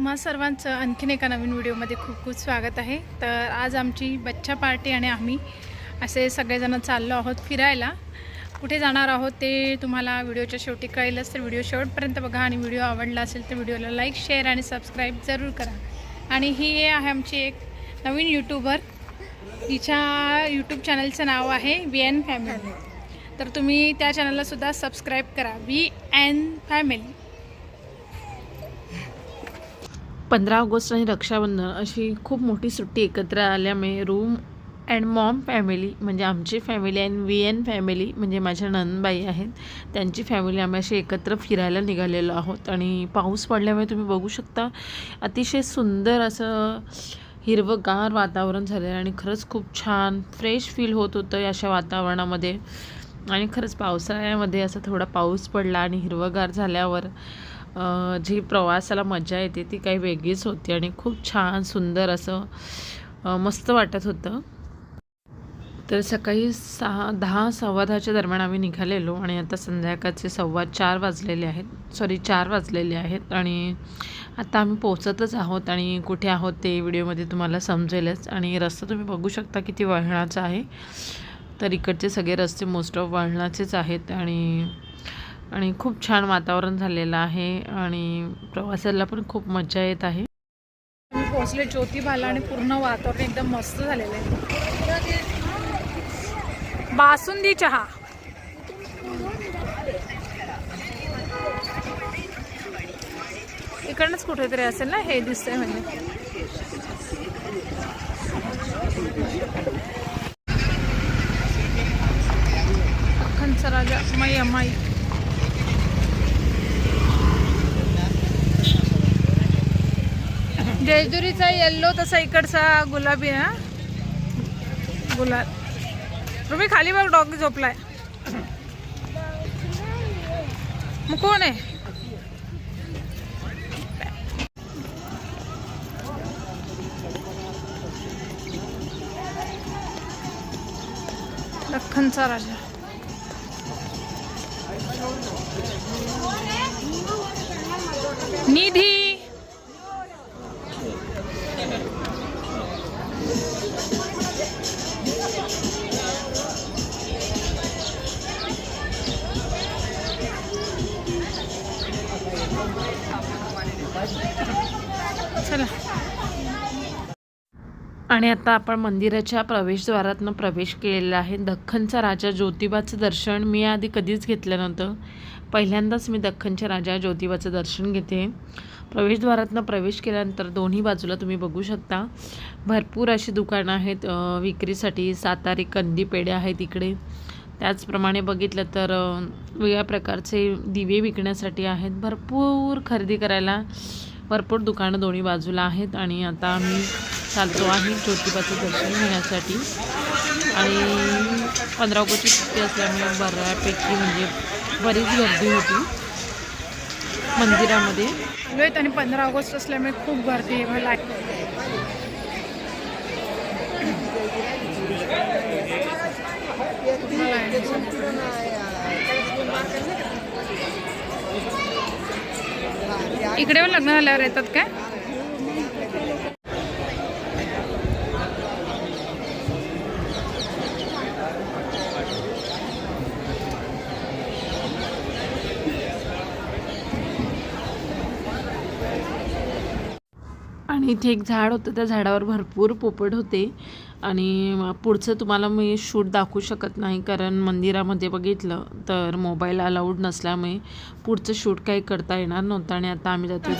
तुम्हा सर्वांचं आणखीन एका नवीन व्हिडिओमध्ये खूप खूप स्वागत आहे. तर आज आमची बच्चा पार्टी आणि आम्ही असे सगळेजण चाललो आहोत फिरायला. कुठे जाणार आहोत ते तुम्हाला व्हिडिओच्या शेवटी कळेलच तर व्हिडिओ शेवटपर्यंत बघा आणि व्हिडिओ आवडला असेल तर व्हिडिओला लाईक शेअर आणि सबस्क्राईब जरूर करा. आणि ही आहे आमची एक नवीन यूट्यूबर तिच्या यूट्यूब चॅनलचं नाव आहे वी एन फॅमिली तर तुम्ही त्या चॅनललासुद्धा सबस्क्राईब करा. व्ही एन फॅमिली पंधरा ऑगस्ट आणि रक्षाबंधन अशी खूप मोठी सुट्टी एकत्र आल्यामुळे रूम अँड मॉम फॅमिली म्हणजे आमची family and V N family म्हणजे माझ्या नंदबाई आहेत त्यांची फॅमिली आम्ही अशी एकत्र फिरायला निघालेलो आहोत. आणि पाऊस पडल्यामुळे तुम्ही बघू शकता अतिशय सुंदर असं हिरवंगार वातावरण झालं आहे आणि खरंच खूप छान फ्रेश फील होत होतं अशा वातावरणामध्ये. आणि खरंच पावसाळ्यामध्ये असा थोडा पाऊस पडला आणि हिरवंगार झाल्यावर जी प्रवासाला मजा येते ती काही वेगळीच होती आणि खूप छान सुंदर असं मस्त वाटत होतं. तर सकाळी सहा दहा सव्वा दहाच्या दरम्यान आम्ही निघालेलो आणि आता संध्याकाळचे सव्वा चार वाजलेले आहेत. सॉरी चार वाजलेले आहेत आणि आता आम्ही पोचतच आहोत आणि कुठे आहोत ते व्हिडिओमध्ये तुम्हाला समजेलच. आणि रस्ता तुम्ही बघू शकता किती वळणाचा आहे. तर इकडचे सगळे रस्ते मोस्ट ऑफ वळणाचेच आहेत आणि आणि खूप छान वातावरण झालेलं आहे आणि प्रवासाला पण खूप मजा येत आहे. मी पोहोचले ज्योतिबाला आणि पूर्ण वातावरण एकदम मस्त झालेलं आहे. बासुंदी चहा. इकडनंच कुठेतरी असेल ना हे दिसतंय म्हणजे. अख्खनचा राजा माई अम्माई जेजुरीचा येल्लो तसा इकडचा गुलाबी ना गुलाब. रुबी खाली बघ डॉग झोपलाय. मग कोण आहे? दख्खनचा राजा. निधी. चला. आणि आता आपण मंदिराच्या प्रवेशद्वारातनं प्रवेश केलेला आहे. दख्खनचा राजा ज्योतिबाचं दर्शन मी आधी कधीच घेतलं नव्हतं. पहिल्यांदाच मी दख्खनच्या राजा ज्योतिबाचं दर्शन घेते. प्रवेशद्वारातनं प्रवेश केल्यानंतर दोन्ही बाजूला तुम्ही बघू शकता. भरपूर अशी दुकानं आहेत. विक्रीसाठी सातारी कंदी पेढे आहेत इकडे. त्याचप्रमाणे बघितलं तर वेगळ्या प्रकारचे दिवे विकण्यासाठी आहेत. भरपूर खरेदी करायला भरपूर दुकानं दोन्ही बाजूला आहेत आणि आता आम्ही चालतो आहे ज्योतिबाचं दर्शन घेण्यासाठी. आणि पंधरा ऑगस्टची सुट्टी असल्यामुळे बऱ्यापैकी म्हणजे बरीच गर्दी होती मंदिरामध्ये. आणि पंधरा ऑगस्ट असल्यामुळे खूप गर्दी आहे. मला इकडे पण लग्न झाल्यावर येतात काय? आणि इथे एक झाड होतं त्या झाडावर भरपूर पोपट होते. आणि पुढचं तुम्हाला मी शूट दाखवू शकत नाही कारण मंदिरामध्ये बघितलं तर मोबाईल अलाउड नसल्यामुळे पुढचं शूट काही करता येणार नव्हतं आणि आता आम्ही जातो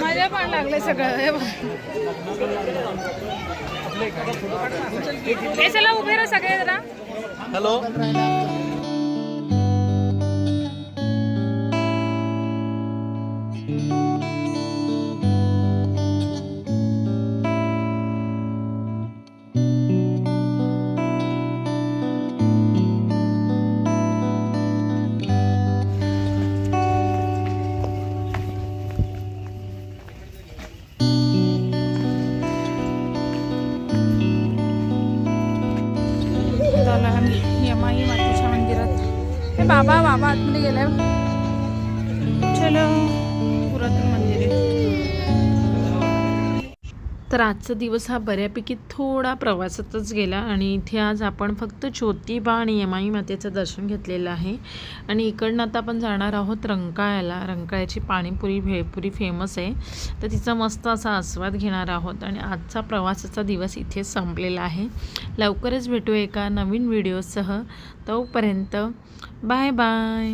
माझ्या पण सगळं हे. हे उभे राहा सगळे जरा. हॅलो. झाला आणि यमाई मातेच्या मंदिरात हे बाबा तर आजचा दिवस हा बऱ्यापैकी थोडा प्रवासातच गेला आणि इथे आज आपण फक्त ज्योतिबा आणि यमाई मातेचं दर्शन घेतलेलं आहे. आणि इकडनं आता आपण जाणार आहोत रंकाळ्याला. रंकाळ्याची पाणीपुरी भेळपुरी फेमस आहे. तर तिचा मस्त असा आस्वाद घेणार आहोत आणि आजचा प्रवासाचा दिवस इथे संपलेला आहे. लवकरच भेटू एका नवीन व्हिडिओसह. तोपर्यंत बाय बाय.